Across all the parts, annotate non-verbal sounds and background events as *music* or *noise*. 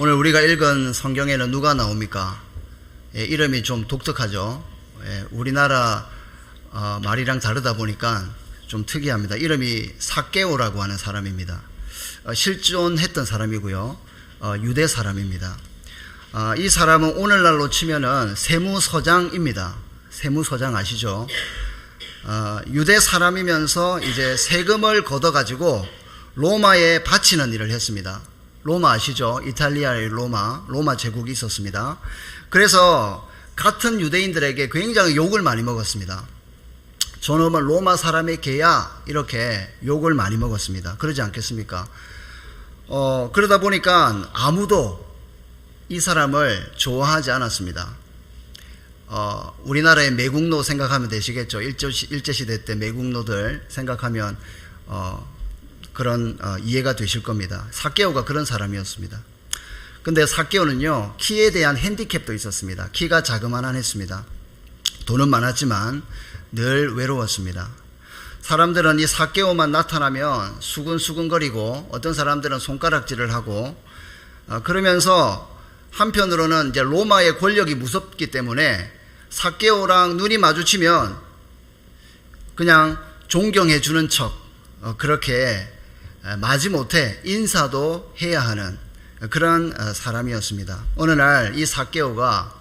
오늘 우리가 읽은 성경에는 누가 나옵니까? 예, 이름이 좀 독특하죠. 예, 우리나라 어, 말이랑 다르다 보니까 좀 특이합니다. 이름이 사케오라고 하는 사람입니다. 어, 실존했던 사람이고요. 어, 유대 사람입니다. 어, 이 사람은 오늘날로 치면은 세무서장입니다. 세무서장 아시죠? 어, 유대 사람이면서 이제 세금을 걷어가지고 로마에 바치는 일을 했습니다. 로마 아시죠? 이탈리아의 로마, 로마 제국이 있었습니다. 그래서 같은 유대인들에게 굉장히 욕을 많이 먹었습니다. 저놈은 로마 사람의 개야 이렇게 욕을 많이 먹었습니다. 그러지 않겠습니까? 어, 그러다 보니까 아무도 이 사람을 좋아하지 않았습니다. 어, 우리나라의 매국노 생각하면 되시겠죠. 일제시, 일제시대 때 매국노들 생각하면 어, 그런 어, 이해가 되실 겁니다. 사케오가 그런 사람이었습니다. 근데 사케오는요 키에 대한 핸디캡도 있었습니다. 키가 자그마한 했습니다. 돈은 많았지만 늘 외로웠습니다. 사람들은 이 사케오만 나타나면 수근수근거리고 어떤 사람들은 손가락질을 하고 어, 그러면서 한편으로는 이제 로마의 권력이 무섭기 때문에 사케오랑 눈이 마주치면 그냥 존경해 주는 척 어, 그렇게 마지못해 인사도 해야 하는 그런 어, 사람이었습니다. 어느 날 이 사케오가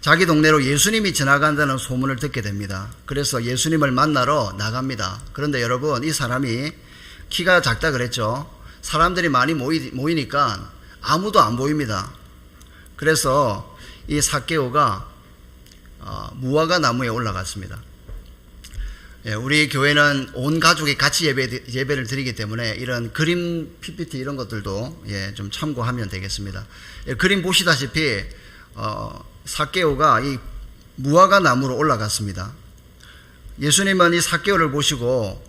자기 동네로 예수님이 지나간다는 소문을 듣게 됩니다. 그래서 예수님을 만나러 나갑니다. 그런데 여러분, 이 사람이 키가 작다 그랬죠? 사람들이 많이 모이, 모이니까 아무도 안 보입니다. 그래서 이 사케오가 어, 무화과 나무에 올라갔습니다. 예, 우리 교회는 온 가족이 같이 예배, 예배 를 드리기 때문에 이런 그림 PPT 이런 것들도 예, 좀 참고하면 되겠습니다. 예, 그림 보시다시피 어, 사케오가 이 무화과 나무로 올라갔습니다. 예수님은 이 사케오를 보시고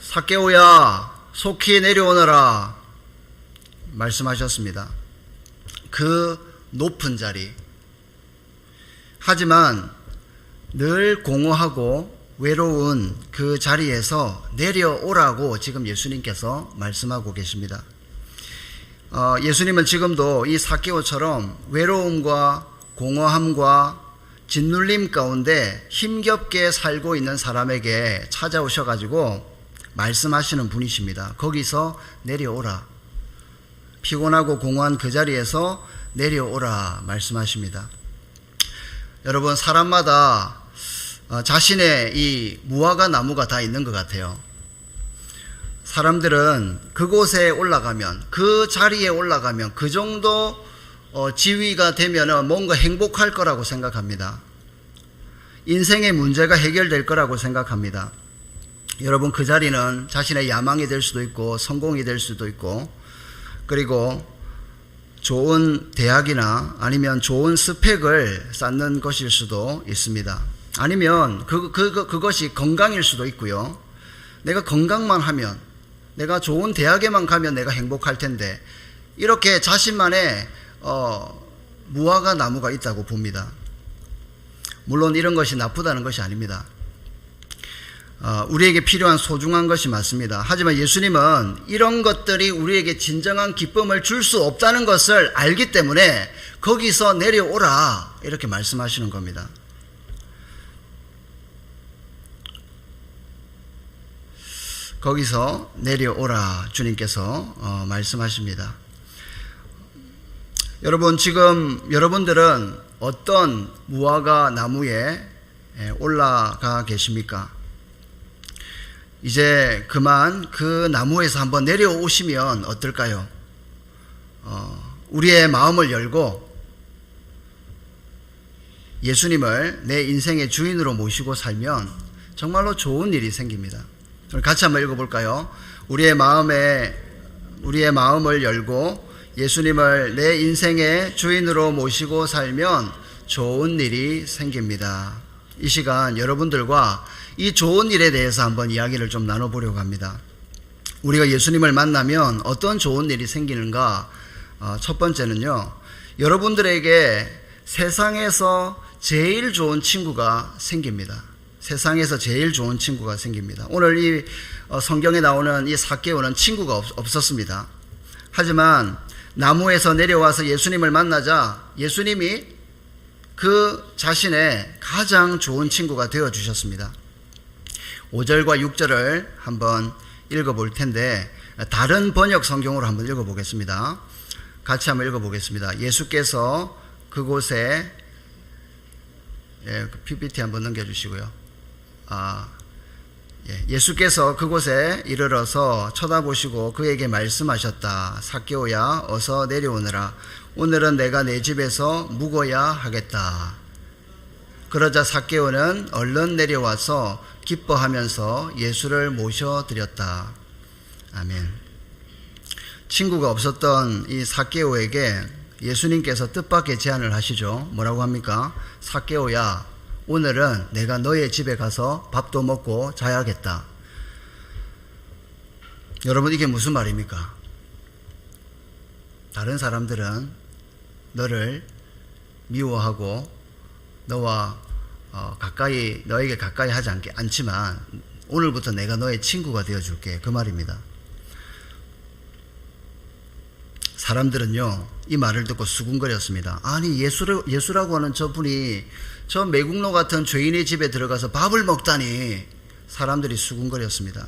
사케오야 속히 내려오너라 말씀하셨습니다. 그 높은 자리. 하지만 늘 공허하고 외로운 그 자리에서 내려오라고 지금 예수님께서 말씀하고 계십니다. 어, 예수님은 지금도 이 사케오처럼 외로움과 공허함과 짓눌림 가운데 힘겹게 살고 있는 사람에게 찾아오셔가지고 말씀하시는 분이십니다. 거기서 내려오라. 피곤하고 공허한 그 자리에서 내려오라 말씀하십니다. 여러분, 사람마다 어, 자신의 이 무화과 나무가 다 있는 것 같아요. 사람들은 그곳에 올라가면, 그 자리에 올라가면, 그 정도 어, 지위가 되면 뭔가 행복할 거라고 생각합니다. 인생의 문제가 해결될 거라고 생각합니다. 여러분, 그 자리는 자신의 야망이 될 수도 있고, 성공이 될 수도 있고, 그리고 좋은 대학이나 아니면 좋은 스펙을 쌓는 것일 수도 있습니다. 아니면 그, 그, 그것이 건강일 수도 있고요. 내가 건강만 하면, 내가 좋은 대학에만 가면 내가 행복할 텐데, 이렇게 자신만의 어, 무화과 나무가 있다고 봅니다. 물론 이런 것이 나쁘다는 것이 아닙니다. 어, 우리에게 필요한 소중한 것이 맞습니다. 하지만 예수님은 이런 것들이 우리에게 진정한 기쁨을 줄 수 없다는 것을 알기 때문에 거기서 내려오라 이렇게 말씀하시는 겁니다. 거기서 내려오라 주님께서 어, 말씀하십니다. 여러분 지금 여러분들은 어떤 무화과 나무에 올라가 계십니까? 이제 그만 그 나무에서 한번 내려오시면 어떨까요? 어, 우리의 마음을 열고 예수님을 내 인생의 주인으로 모시고 살면 정말로 좋은 일이 생깁니다. 같이 한번 읽어볼까요? 우리의 마음에 우리의 마음을 열고 예수님을 내 인생의 주인으로 모시고 살면 좋은 일이 생깁니다. 이 시간 여러분들과 이 좋은 일에 대해서 한번 이야기를 좀 나눠보려고 합니다. 우리가 예수님을 만나면 어떤 좋은 일이 생기는가? 어, 첫 번째는요, 여러분들에게 세상에서 제일 좋은 친구가 생깁니다. 세상에서 제일 좋은 친구가 생깁니다. 오늘 이 어, 성경에 나오는 이 사개오는 친구가 없, 없었습니다. 하지만 나무에서 내려와서 예수님을 만나자 예수님이 그 자신의 가장 좋은 친구가 되어 주셨습니다. 5절과 6절을 한번 읽어 볼 텐데 다른 번역 성경으로 한번 읽어 보겠습니다. 같이 한번 읽어 보겠습니다. 예수께서 그곳에 예, 그 PPT 한번 넘겨 주시고요. 아, 예, 예수께서 그곳에 이르러서 쳐다보시고 그에게 말씀하셨다. 사개오야 어서 내려오너라. 오늘은 내가 내 집에서 묵어야 하겠다. 그러자 사개오는 얼른 내려와서 기뻐하면서 예수를 모셔드렸다. 아멘. 친구가 없었던 이 사개오에게 예수님께서 뜻밖의 제안을 하시죠. 뭐라고 합니까? 사개오야, 오늘은 내가 너의 집에 가서 밥도 먹고 자야겠다. 여러분, 이게 무슨 말입니까? 다른 사람들은 너를 미워하고 너와 어, 가까이 너에게 가까이 하지 않게 않지만 오늘부터 내가 너의 친구가 되어 줄게 그 말입니다. 사람들은요 이 말을 듣고 수군거렸습니다. 아니 예수라고 하는 저분이 저 매국노 같은 죄인의 집에 들어가서 밥을 먹다니 사람들이 수군거렸습니다.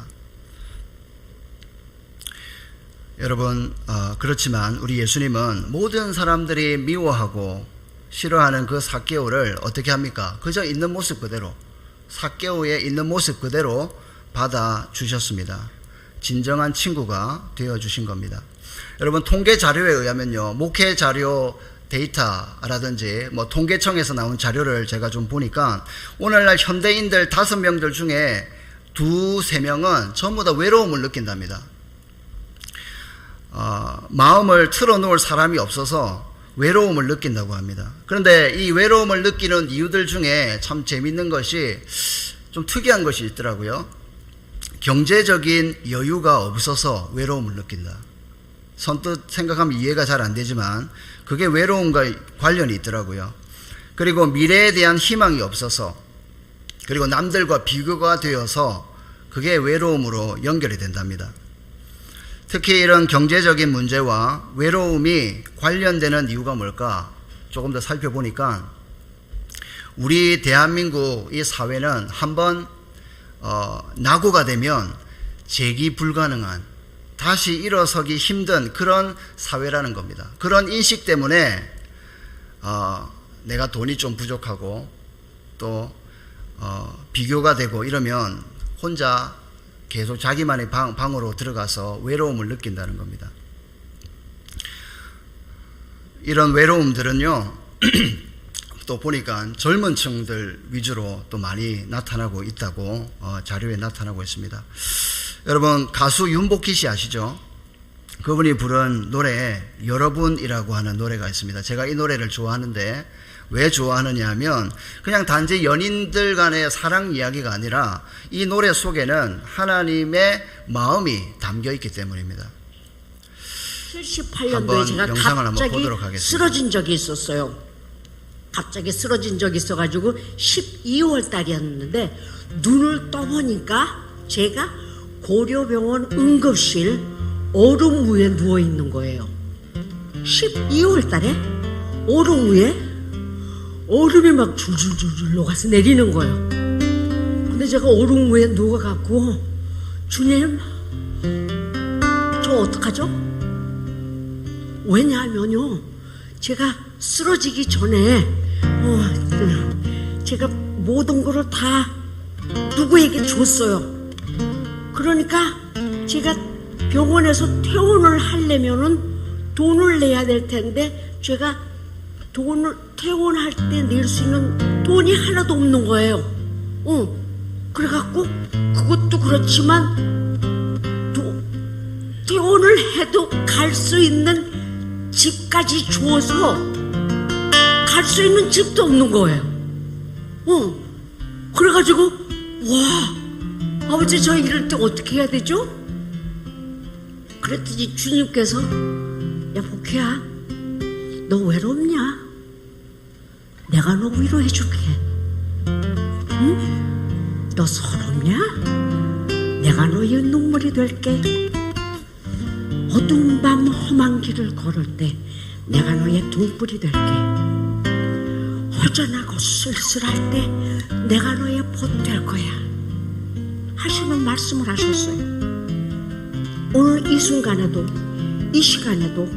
여러분 어, 그렇지만 우리 예수님은 모든 사람들이 미워하고 싫어하는 그 사개오를 어떻게 합니까? 그저 있는 모습 그대로 사개오에 있는 모습 그대로 받아 주셨습니다. 진정한 친구가 되어 주신 겁니다. 여러분 통계 자료에 의하면요 목회 자료 데이터라든지 뭐 통계청에서 나온 자료를 제가 좀 보니까 오늘날 현대인들 다섯 명들 중에 두세 명은 전부 다 외로움을 느낀답니다. 어, 마음을 틀어놓을 사람이 없어서 외로움을 느낀다고 합니다. 그런데 이 외로움을 느끼는 이유들 중에 참 재밌는 것이 좀 특이한 것이 있더라고요. 경제적인 여유가 없어서 외로움을 느낀다. 선뜻 생각하면 이해가 잘 안 되지만 그게 외로움과 관련이 있더라고요. 그리고 미래에 대한 희망이 없어서 그리고 남들과 비교가 되어서 그게 외로움으로 연결이 된답니다. 특히 이런 경제적인 문제와 외로움이 관련되는 이유가 뭘까? 조금 더 살펴보니까 우리 대한민국 이 사회는 한번 어, 낙오가 되면 재기 불가능한 다시 일어서기 힘든 그런 사회라는 겁니다. 그런 인식 때문에 어, 내가 돈이 좀 부족하고 또 어, 비교가 되고 이러면 혼자 계속 자기만의 방, 방으로 들어가서 외로움을 느낀다는 겁니다. 이런 외로움들은요, *clears throat* 또 보니까 젊은 층들 위주로 또 많이 나타나고 있다고 어, 자료에 나타나고 있습니다. 여러분, 가수 윤복희 씨 아시죠? 그분이 부른 노래, 여러분이라고 하는 노래가 있습니다. 제가 이 노래를 좋아하는데, 왜 좋아하느냐 하면 그냥 단지 연인들 간의 사랑 이야기가 아니라 이 노래 속에는 하나님의 마음이 담겨 있기 때문입니다. 78년도에 제가 갑자기 쓰러진 적이 있었어요. 갑자기 쓰러진 적이 있어가지고 12월 달이었는데 눈을 떠보니까 제가 고려병원 응급실 얼음 위에 누워 있는 거예요. 12월 달에 얼음 위에 얼음이 막 줄줄줄줄 녹아서 내리는 거예요. 근데 제가 얼음 위에 누워갖고 주님 저 어떡하죠? 왜냐하면요 제가 쓰러지기 전에 어, 제가 모든 거를 다 누구에게 줬어요. 그러니까 제가 병원에서 퇴원을 하려면은 돈을 내야 될 텐데 제가 돈을 퇴원할 때 낼 수 있는 돈이 하나도 없는 거예요. 어. 그래갖고 그것도 그렇지만 도, 퇴원을 해도 갈 수 있는 집까지 주어서 갈 수 있는 집도 없는 거예요. 어. 그래가지고 와 아버지 저 이럴 때 어떻게 해야 되죠? 그랬더니 주님께서 야 복혜야 너 외롭냐? 내가 너 위로해 줄게. 응? 너 서럽냐? 내가 너의 눈물이 될게. 어두운 밤 험한 길을 걸을 때 내가 너의 등불이 될게 허전하고 쓸쓸할 때 내가 너의 봇 될 거야 하시는 말씀을 하셨어요. 오늘 이 순간에도 이 시간에도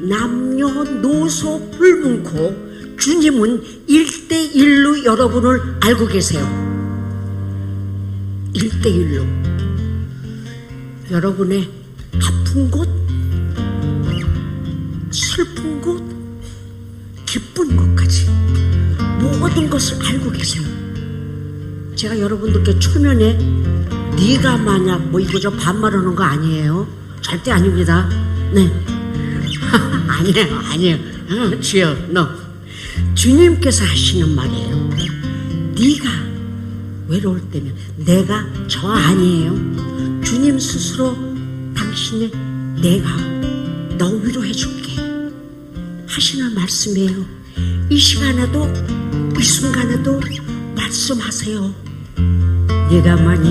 남녀노소 불문코 주님은 일대일로 여러분을 알고 계세요. 일대일로. 여러분의 아픈 곳 슬픈 곳 기쁜 곳까지 모든 것을 알고 계세요. 제가 여러분들께 초면에 네가 만약 뭐 이거 저 반말하는 거 아니에요 절대 아닙니다 네 *laughs* 아니에요, 아니에요. 어, 주여, 너 주님께서 하시는 말이에요. 네가 외로울 때면 내가 저 아니에요. 주님 스스로 당신의 내가 너 위로해 줄게 하시는 말씀이에요. 이 시간에도 이 순간에도 말씀하세요. 네가 만약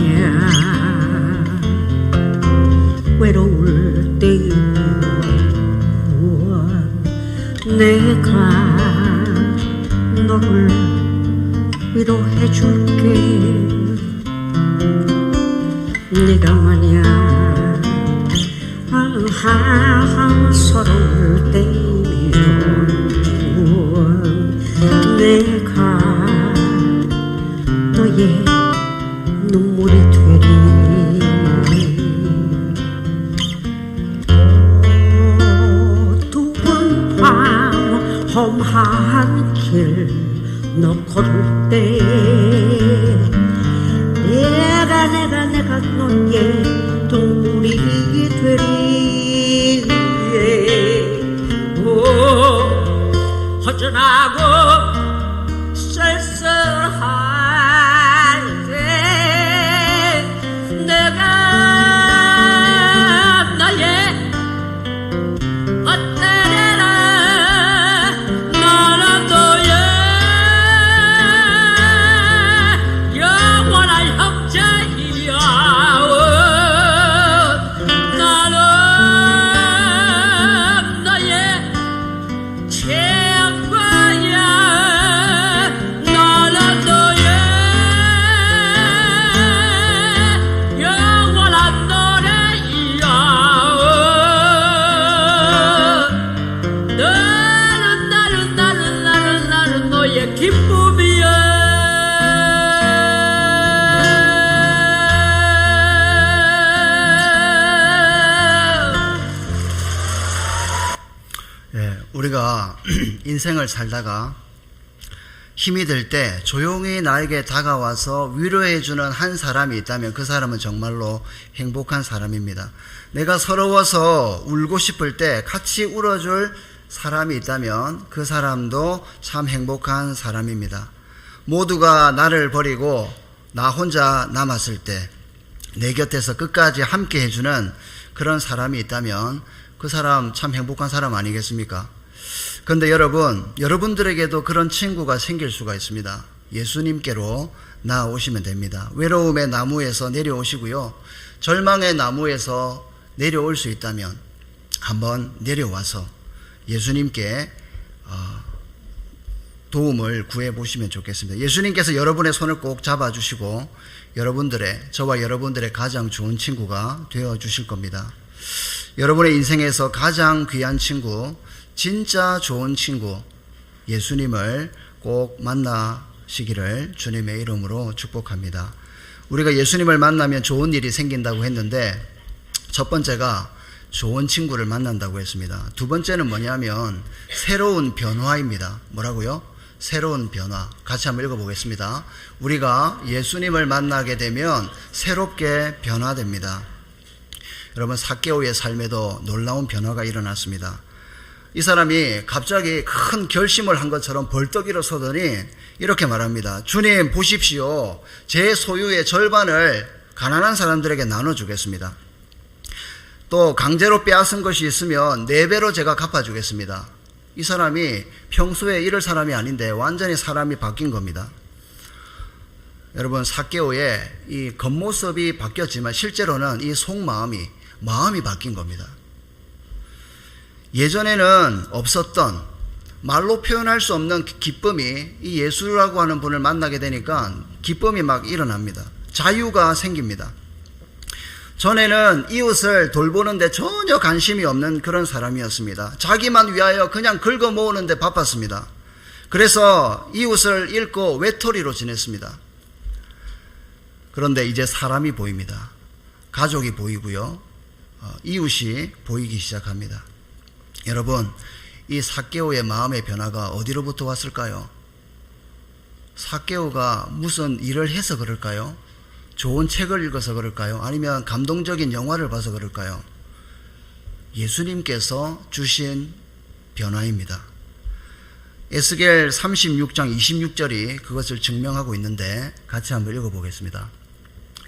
외로울 때면 내가 너를 위로해 줄게. 네가 만약 하하 서러울 때면 한길너 걸을 때 내가 내가 내가 너의 동물이 되리. 오, 허전하고 힘이 들때 조용히 나에게 다가와서 위로해주는 한 사람이 있다면 그 사람은 정말로 행복한 사람입니다. 내가 서러워서 울고 싶을 때 같이 울어줄 사람이 있다면 그 사람도 참 행복한 사람입니다. 모두가 나를 버리고 나 혼자 남았을 때 내 곁에서 끝까지 함께 해주는 그런 사람이 있다면 그 사람 참 행복한 사람 아니겠습니까? 그런데 여러분, 여러분들에게도 그런 친구가 생길 수가 있습니다. 예수님께로 나오시면 됩니다. 외로움의 나무에서 내려오시고요. 절망의 나무에서 내려올 수 있다면 한번 내려와서 예수님께 어, 도움을 구해 보시면 좋겠습니다. 예수님께서 여러분의 손을 꼭 잡아 주시고 여러분들의 저와 여러분들의 가장 좋은 친구가 되어 주실 겁니다. 여러분의 인생에서 가장 귀한 친구, 진짜 좋은 친구 예수님을 꼭 만나시기를 주님의 이름으로 축복합니다. 우리가 예수님을 만나면 좋은 일이 생긴다고 했는데 첫 번째가 좋은 친구를 만난다고 했습니다. 두 번째는 뭐냐면 새로운 변화입니다. 뭐라고요? 새로운 변화. 같이 한번 읽어보겠습니다. 우리가 예수님을 만나게 되면 새롭게 변화됩니다. 여러분 사개오의 삶에도 놀라운 변화가 일어났습니다. 이 사람이 갑자기 큰 결심을 한 것처럼 벌떡 일어서더니 이렇게 말합니다. 주님 보십시오. 제 소유의 절반을 가난한 사람들에게 나눠주겠습니다. 또 강제로 빼앗은 것이 있으면 네 배로 제가 갚아주겠습니다. 이 사람이 평소에 이럴 사람이 아닌데 완전히 사람이 바뀐 겁니다. 여러분 사개오의 이 겉모습이 바뀌었지만 실제로는 이 속마음이 마음이 바뀐 겁니다. 예전에는 없었던 말로 표현할 수 없는 기쁨이 이 예수라고 하는 분을 만나게 되니까 기쁨이 막 일어납니다. 자유가 생깁니다. 전에는 이웃을 돌보는데 전혀 관심이 없는 그런 사람이었습니다. 자기만 위하여 그냥 긁어 모으는데 바빴습니다. 그래서 이웃을 잃고 외톨이로 지냈습니다. 그런데 이제 사람이 보입니다. 가족이 보이고요. 어, 이웃이 보이기 시작합니다. 여러분, 이 사케오의 마음의 변화가 어디로부터 왔을까요? 사케오가 무슨 일을 해서 그럴까요? 좋은 책을 읽어서 그럴까요? 아니면 감동적인 영화를 봐서 그럴까요? 예수님께서 주신 변화입니다. 에스겔 36장 26절이 그것을 증명하고 있는데 같이 한번 읽어보겠습니다.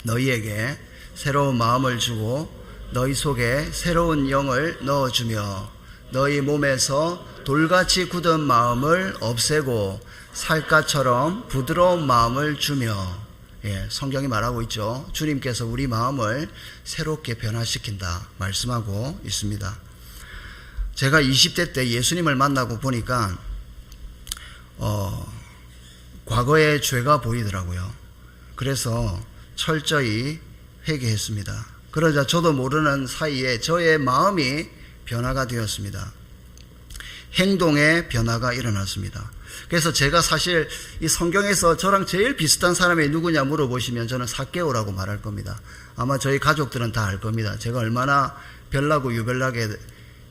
너희에게 새로운 마음을 주고 너희 속에 새로운 영을 넣어주며 너희 몸에서 돌같이 굳은 마음을 없애고 살갗처럼 부드러운 마음을 주며 예, 성경이 말하고 있죠. 주님께서 우리 마음을 새롭게 변화시킨다 말씀하고 있습니다. 제가 20대 때 예수님을 만나고 보니까 어, 과거의 죄가 보이더라고요. 그래서 철저히 회개했습니다. 그러자 저도 모르는 사이에 저의 마음이 변화가 되었습니다. 행동의 변화가 일어났습니다. 그래서 제가 사실 이 성경에서 저랑 제일 비슷한 사람이 누구냐 물어보시면 저는 사개오라고 말할 겁니다. 아마 저희 가족들은 다 알 겁니다. 제가 얼마나 별나고 유별나게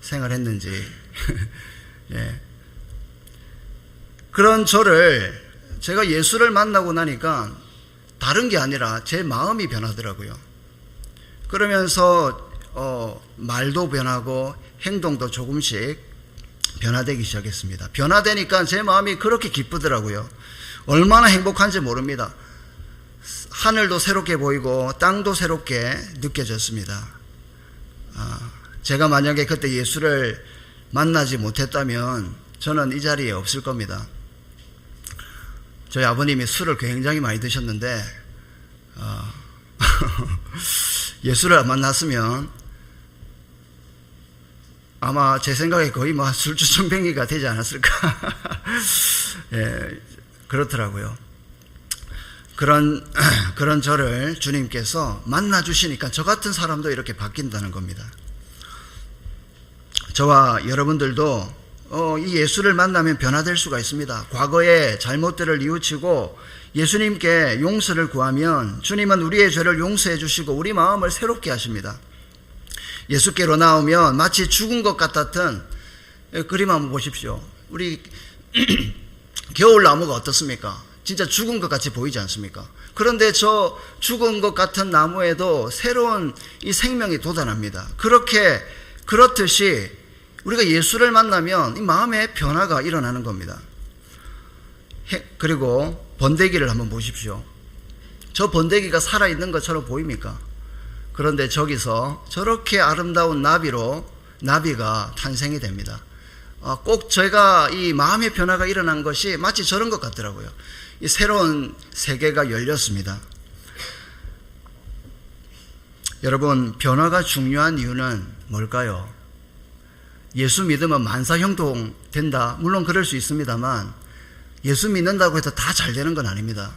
생활했는지. *laughs* 예. 그런 저를 제가 예수를 만나고 나니까 다른 게 아니라 제 마음이 변하더라고요. 그러면서 어, 말도 변하고 행동도 조금씩 변화되기 시작했습니다. 변화되니까 제 마음이 그렇게 기쁘더라고요. 얼마나 행복한지 모릅니다. 하늘도 새롭게 보이고 땅도 새롭게 느껴졌습니다. 아, 제가 만약에 그때 예수를 만나지 못했다면 저는 이 자리에 없을 겁니다. 저희 아버님이 술을 굉장히 많이 드셨는데 어, *laughs* 예수를 만났으면 아마 제 생각에 거의 뭐 술주정뱅이가 되지 않았을까. *laughs* 예, 그렇더라고요. 그런, *clears throat* 그런 저를 주님께서 만나주시니까 저 같은 사람도 이렇게 바뀐다는 겁니다. 저와 여러분들도 어, 이 예수를 만나면 변화될 수가 있습니다. 과거의 잘못들을 뉘우치고 예수님께 용서를 구하면 주님은 우리의 죄를 용서해 주시고 우리 마음을 새롭게 하십니다. 예수께로 나오면 마치 죽은 것 같았던 그림 한번 보십시오. 우리 *clears throat* 겨울 나무가 어떻습니까? 진짜 죽은 것 같이 보이지 않습니까? 그런데 저 죽은 것 같은 나무에도 새로운 이 생명이 돋아납니다. 그렇게 그렇듯이 우리가 예수를 만나면 이 마음의 변화가 일어나는 겁니다. 그리고 번데기를 한번 보십시오. 저 번데기가 살아있는 것처럼 보입니까? 그런데 저기서 저렇게 아름다운 나비로 나비가 탄생이 됩니다. 어, 꼭 제가 이 마음의 변화가 일어난 것이 마치 저런 것 같더라고요. 이 새로운 세계가 열렸습니다. 여러분, 변화가 중요한 이유는 뭘까요? 예수 믿으면 만사형통 된다. 물론 그럴 수 있습니다만, 예수 믿는다고 해서 다 잘 되는 건 아닙니다.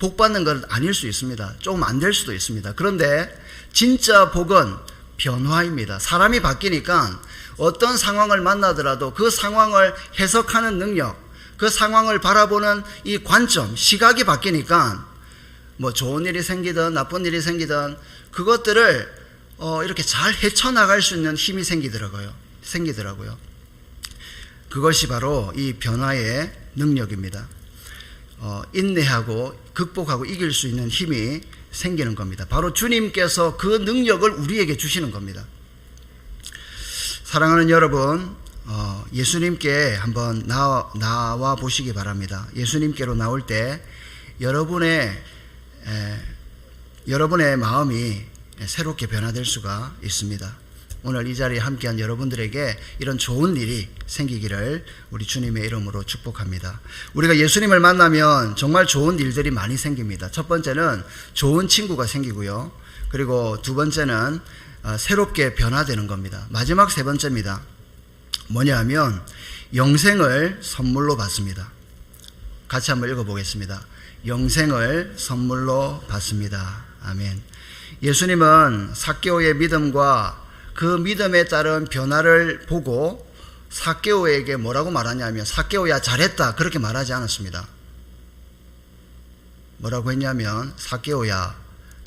복 받는 건 아닐 수 있습니다. 조금 안 될 수도 있습니다. 그런데 진짜 복은 변화입니다. 사람이 바뀌니까 어떤 상황을 만나더라도 그 상황을 해석하는 능력, 그 상황을 바라보는 이 관점, 시각이 바뀌니까 뭐 좋은 일이 생기든 나쁜 일이 생기든 그것들을 어 이렇게 잘 헤쳐나갈 수 있는 힘이 생기더라고요. 생기더라고요. 그것이 바로 이 변화의 능력입니다. 어, 인내하고 극복하고 이길 수 있는 힘이 생기는 겁니다. 바로 주님께서 그 능력을 우리에게 주시는 겁니다. 사랑하는 여러분, 어, 예수님께 한번 나와, 나와 보시기 바랍니다. 예수님께로 나올 때 여러분의 에, 여러분의 마음이 새롭게 변화될 수가 있습니다. 오늘 이 자리에 함께한 여러분들에게 이런 좋은 일이 생기기를 우리 주님의 이름으로 축복합니다. 우리가 예수님을 만나면 정말 좋은 일들이 많이 생깁니다. 첫 번째는 좋은 친구가 생기고요. 그리고 두 번째는 어, 새롭게 변화되는 겁니다. 마지막 세 번째입니다. 뭐냐 하면 영생을 선물로 받습니다. 같이 한번 읽어보겠습니다. 영생을 선물로 받습니다. 아멘. 예수님은 사개오의 믿음과 그 믿음에 따른 변화를 보고 사개오에게 뭐라고 말하냐면 사개오야 잘했다 그렇게 말하지 않았습니다. 뭐라고 했냐면 사개오야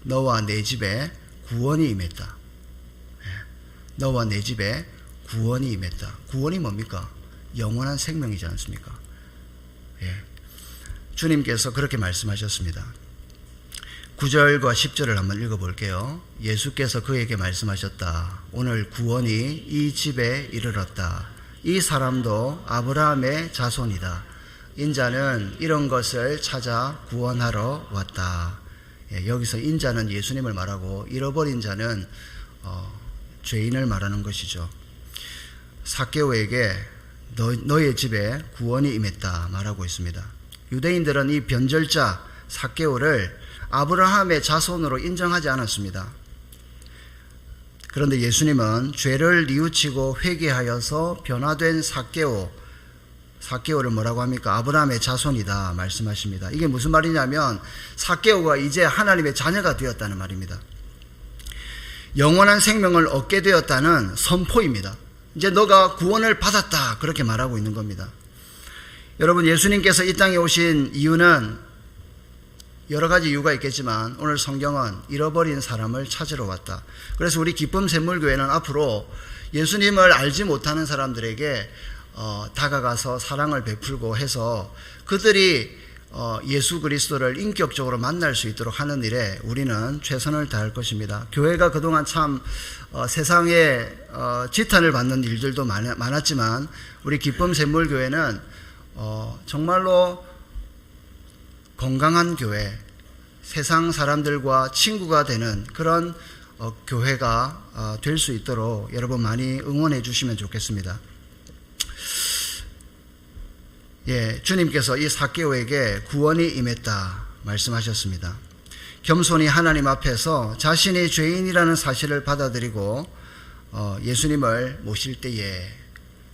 너와 내 집에 구원이 임했다. 예. 너와 내 집에 구원이 임했다. 구원이 뭡니까? 영원한 생명이지 않습니까? 예. 주님께서 그렇게 말씀하셨습니다. 9절과 10절을 한번 읽어볼게요. 예수께서 그에게 말씀하셨다. 오늘 구원이 이 집에 이르렀다. 이 사람도 아브라함의 자손이다. 인자는 이런 것을 찾아 구원하러 왔다. 예, 여기서 인자는 예수님을 말하고 잃어버린 자는 어, 죄인을 말하는 것이죠. 사개오에게 너, 너의 집에 구원이 임했다 말하고 있습니다. 유대인들은 이 변절자 사개오를 아브라함의 자손으로 인정하지 않았습니다. 그런데 예수님은 죄를 뉘우치고 회개하여서 변화된 사개오 사개오를 뭐라고 합니까? 아브라함의 자손이다 말씀하십니다. 이게 무슨 말이냐면 사개오가 이제 하나님의 자녀가 되었다는 말입니다. 영원한 생명을 얻게 되었다는 선포입니다. 이제 너가 구원을 받았다 그렇게 말하고 있는 겁니다. 여러분 예수님께서 이 땅에 오신 이유는 여러 가지 이유가 있겠지만 오늘 성경은 잃어버린 사람을 찾으러 왔다. 그래서 우리 기쁨 샘물교회는 앞으로 예수님을 알지 못하는 사람들에게 어, 다가가서 사랑을 베풀고 해서 그들이 어, 예수 그리스도를 인격적으로 만날 수 있도록 하는 일에 우리는 최선을 다할 것입니다. 교회가 그동안 참 어, 세상에 어, 지탄을 받는 일들도 많, 많았지만 우리 기쁨 샘물교회는 어, 정말로 건강한 교회, 세상 사람들과 친구가 되는 그런 어, 교회가 어, 될수 있도록 여러분 많이 응원해 주시면 좋겠습니다. 예, 주님께서 이 사개오에게 구원이 임했다 말씀하셨습니다. 겸손히 하나님 앞에서 자신이 죄인이라는 사실을 받아들이고 어, 예수님을 모실 때에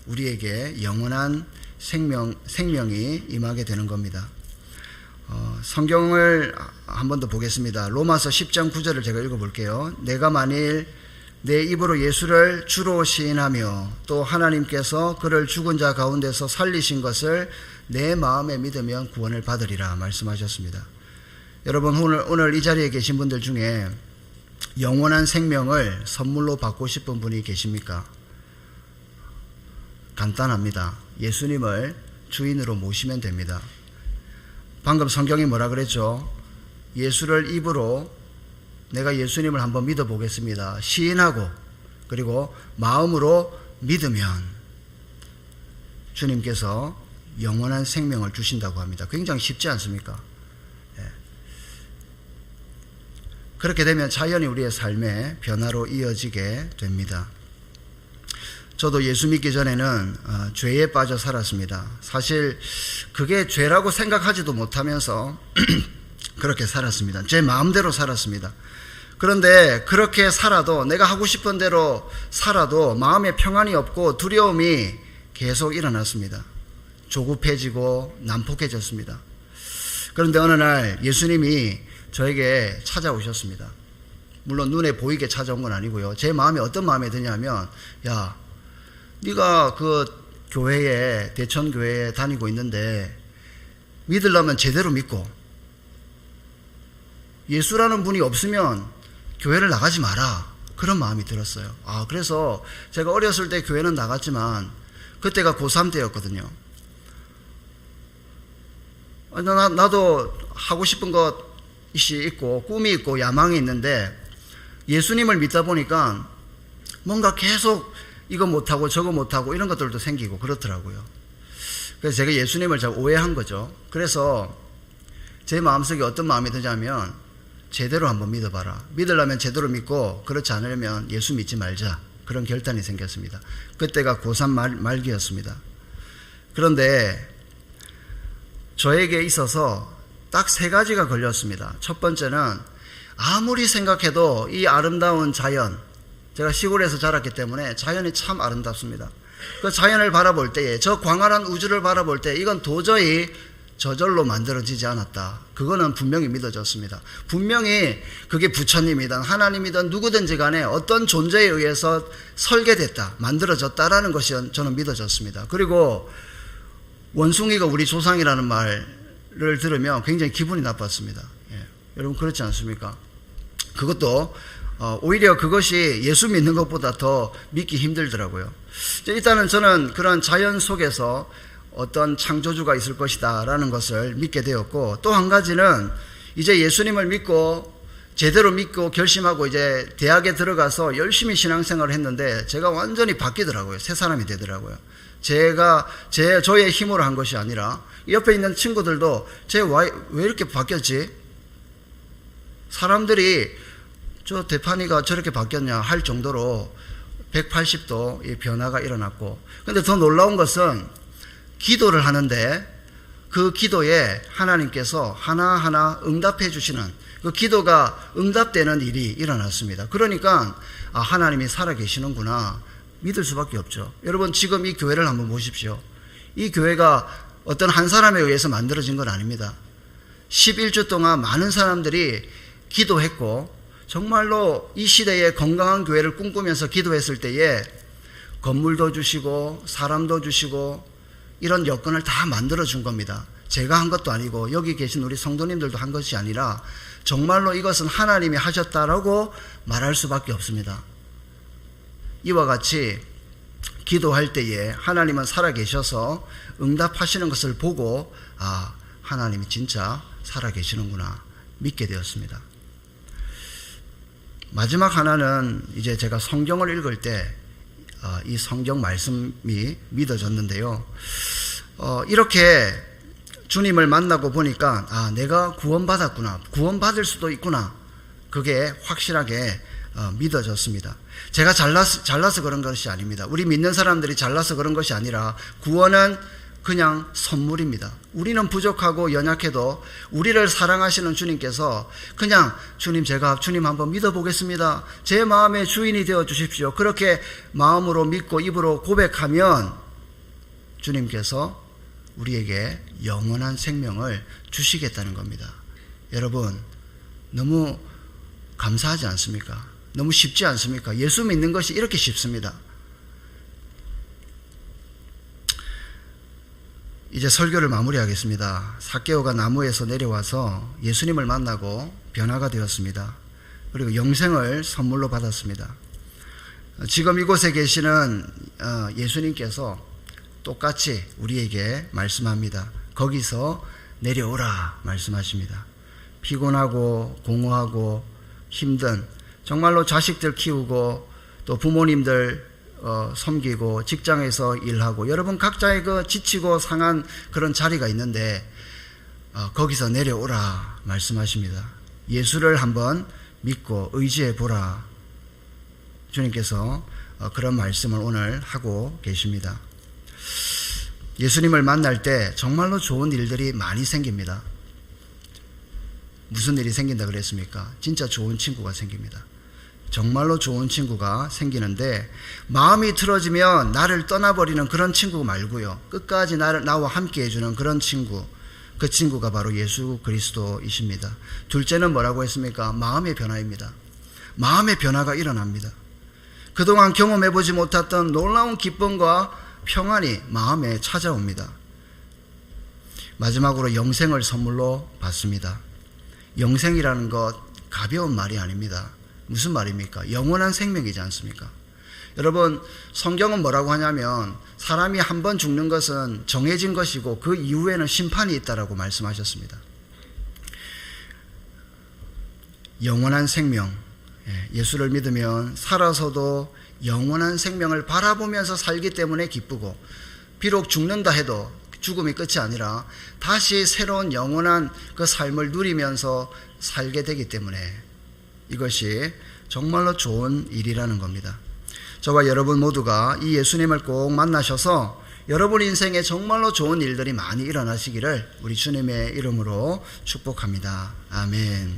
우리에게 영원한 생명, 생명이 임하게 되는 겁니다. 어, 성경을 한 번 더 보겠습니다. 로마서 10장 9절을 제가 읽어볼게요. 내가 만일 내 입으로 예수를 주로 시인하며 또 하나님께서 그를 죽은 자 가운데서 살리신 것을 내 마음에 믿으면 구원을 받으리라 말씀하셨습니다. 여러분 오늘 오늘 이 자리에 계신 분들 중에 영원한 생명을 선물로 받고 싶은 분이 계십니까? 간단합니다. 예수님을 주인으로 모시면 됩니다. 방금 성경이 뭐라 그랬죠? 예수를 입으로 내가 예수님을 한번 믿어보겠습니다. 시인하고 그리고 마음으로 믿으면 주님께서 영원한 생명을 주신다고 합니다. 굉장히 쉽지 않습니까? 예. 그렇게 되면 자연히 우리의 삶의 변화로 이어지게 됩니다. 저도 예수 믿기 전에는 어, 죄에 빠져 살았습니다. 사실 그게 죄라고 생각하지도 못하면서 *clears throat* 그렇게 살았습니다. 제 마음대로 살았습니다. 그런데 그렇게 살아도 내가 하고 싶은 대로 살아도 마음에 평안이 없고 두려움이 계속 일어났습니다. 조급해지고 난폭해졌습니다. 그런데 어느 날 예수님이 저에게 찾아오셨습니다. 물론 눈에 보이게 찾아온 건 아니고요. 제 마음이 어떤 마음이 드냐면 야, 네가 그 교회에 대천 교회에 다니고 있는데 믿으려면 제대로 믿고 예수라는 분이 없으면 교회를 나가지 마라. 그런 마음이 들었어요. 아, 그래서 제가 어렸을 때 교회는 나갔지만 그때가 고3 때였거든요. 아, 나, 나도 하고 싶은 것이 있고 꿈이 있고 야망이 있는데 예수님을 믿다 보니까 뭔가 계속 이거 못하고 저거 못하고 이런 것들도 생기고 그렇더라고요. 그래서 제가 예수님을 잘 오해한 거죠. 그래서 제 마음속에 어떤 마음이 드냐면 제대로 한번 믿어봐라. 믿으려면 제대로 믿고 그렇지 않으면 예수 믿지 말자. 그런 결단이 생겼습니다. 그때가 고3 말, 말기였습니다. 그런데 저에게 있어서 딱 세 가지가 걸렸습니다. 첫 번째는 아무리 생각해도 이 아름다운 자연, 제가 시골에서 자랐기 때문에 자연이 참 아름답습니다. 그 자연을 바라볼 때에 저 광활한 우주를 바라볼 때 이건 도저히 저절로 만들어지지 않았다. 그거는 분명히 믿어졌습니다. 분명히 그게 부처님이든 하나님이든 누구든지 간에 어떤 존재에 의해서 설계됐다, 만들어졌다라는 것이 저는 믿어졌습니다. 그리고 원숭이가 우리 조상이라는 말을 들으면 굉장히 기분이 나빴습니다. 예. 여러분 그렇지 않습니까? 그것도 어, 오히려 그것이 예수 믿는 것보다 더 믿기 힘들더라고요. 일단은 저는 그런 자연 속에서 어떤 창조주가 있을 것이다 라는 것을 믿게 되었고 또 한 가지는 이제 예수님을 믿고 제대로 믿고 결심하고 이제 대학에 들어가서 열심히 신앙생활을 했는데 제가 완전히 바뀌더라고요. 새 사람이 되더라고요. 제가 제 저의 힘으로 한 것이 아니라 옆에 있는 친구들도 제왜 왜 이렇게 바뀌었지? 사람들이 저 대판이가 저렇게 바뀌었냐 할 정도로 180도 이 변화가 일어났고 근데 더 놀라운 것은 기도를 하는데 그 기도에 하나님께서 하나하나 응답해 주시는 그 기도가 응답되는 일이 일어났습니다. 그러니까 아, 하나님이 살아 계시는구나 믿을 수밖에 없죠. 여러분 지금 이 교회를 한번 보십시오. 이 교회가 어떤 한 사람에 의해서 만들어진 건 아닙니다. 11주 동안 많은 사람들이 기도했고 정말로 이 시대에 건강한 교회를 꿈꾸면서 기도했을 때에 건물도 주시고 사람도 주시고 이런 여건을 다 만들어 준 겁니다. 제가 한 것도 아니고 여기 계신 우리 성도님들도 한 것이 아니라 정말로 이것은 하나님이 하셨다라고 말할 수밖에 없습니다. 이와 같이 기도할 때에 하나님은 살아 계셔서 응답하시는 것을 보고 아, 하나님이 진짜 살아 계시는구나 믿게 되었습니다. 마지막 하나는 이제 제가 성경을 읽을 때 이 성경 말씀이 믿어졌는데요. 어, 이렇게 주님을 만나고 보니까 아 내가 구원받았구나 구원받을 수도 있구나 그게 확실하게 어, 믿어졌습니다. 제가 잘나서, 잘나서 그런 것이 아닙니다. 우리 믿는 사람들이 잘나서 그런 것이 아니라 구원은 그냥 선물입니다. 우리는 부족하고 연약해도 우리를 사랑하시는 주님께서 그냥 주님 제가 주님 한번 믿어보겠습니다. 제 마음의 주인이 되어 주십시오. 그렇게 마음으로 믿고 입으로 고백하면 주님께서 우리에게 영원한 생명을 주시겠다는 겁니다. 여러분 너무 감사하지 않습니까? 너무 쉽지 않습니까? 예수 믿는 것이 이렇게 쉽습니다. 이제 설교를 마무리하겠습니다. 사케오가 나무에서 내려와서 예수님을 만나고 변화가 되었습니다. 그리고 영생을 선물로 받았습니다. 지금 이곳에 계시는 어, 예수님께서 똑같이 우리에게 말씀합니다. 거기서 내려오라 말씀하십니다. 피곤하고 공허하고 힘든 정말로 자식들 키우고 또 부모님들 어, 섬기고 직장에서 일하고 여러분 각자의 그 지치고 상한 그런 자리가 있는데 어, 거기서 내려오라 말씀하십니다. 예수를 한번 믿고 의지해 보라. 주님께서 어, 그런 말씀을 오늘 하고 계십니다. 예수님을 만날 때 정말로 좋은 일들이 많이 생깁니다. 무슨 일이 생긴다 그랬습니까? 진짜 좋은 친구가 생깁니다. 정말로 좋은 친구가 생기는데 마음이 틀어지면 나를 떠나버리는 그런 친구 말고요. 끝까지 나를 나와 함께 해주는 그런 친구. 그 친구가 바로 예수 그리스도이십니다. 둘째는 뭐라고 했습니까? 마음의 변화입니다. 마음의 변화가 일어납니다. 그동안 경험해보지 못했던 놀라운 기쁨과 평안이 마음에 찾아옵니다. 마지막으로 영생을 선물로 받습니다. 영생이라는 것 가벼운 말이 아닙니다. 무슨 말입니까? 영원한 생명이지 않습니까? 여러분, 성경은 뭐라고 하냐면 사람이 한 번 죽는 것은 정해진 것이고 그 이후에는 심판이 있다라고 말씀하셨습니다. 영원한 생명. 예, 예수를 믿으면 살아서도 영원한 생명을 바라보면서 살기 때문에 기쁘고 비록 죽는다 해도 죽음이 끝이 아니라 다시 새로운 영원한 그 삶을 누리면서 살게 되기 때문에 이것이 정말로 좋은 일이라는 겁니다. 저와 여러분 모두가 이 예수님을 꼭 만나셔서 여러분 인생에 정말로 좋은 일들이 많이 일어나시기를 우리 주님의 이름으로 축복합니다. 아멘.